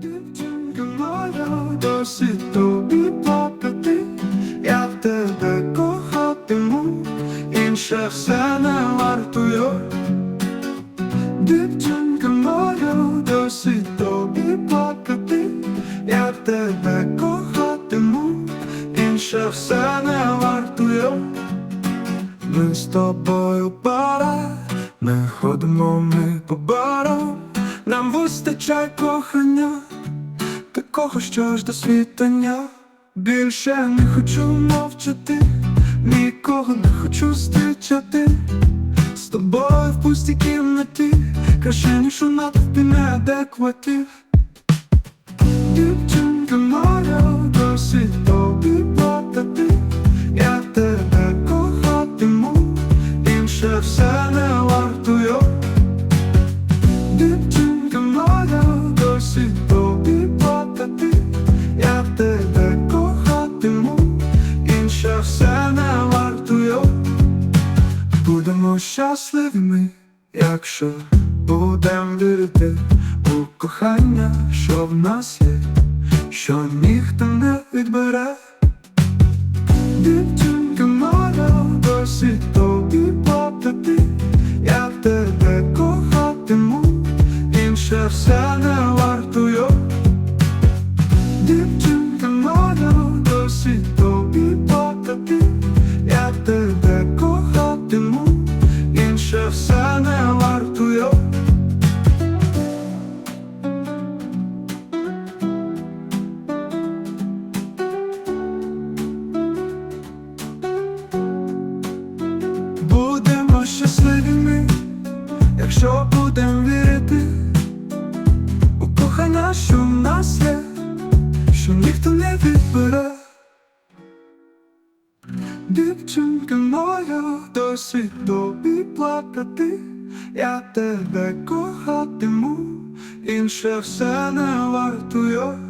Дівчинка моя, досить тобі плакати, я тебе кохатиму, інше все не вартує. Дівчинка моя, досить тобі плакати, я тебе кохатиму, інше все не вартує. Ми з тобою пара, ми ходимо ми по барам, нам вистачає кохання, такого що ж до світання. Більше не хочу мовчати, нікого не хочу зустрічати. З тобою в пустій кімнаті, краще ніж у натовпі неадекватів. Дівчинка моя, Будемо щасливі ми, якщо будем вірити у кохання, що в нас є, що ніхто не відбере. Дівчинка моя, досить тобі платити, я тебе кохатиму, інше все не вартує. Дівчинка якщо будемо вірити у кохання, що в нас є, що ніхто не відбере. Дівчинка моя, досить тобі плакати, я тебе кохатиму, інше все не вартує.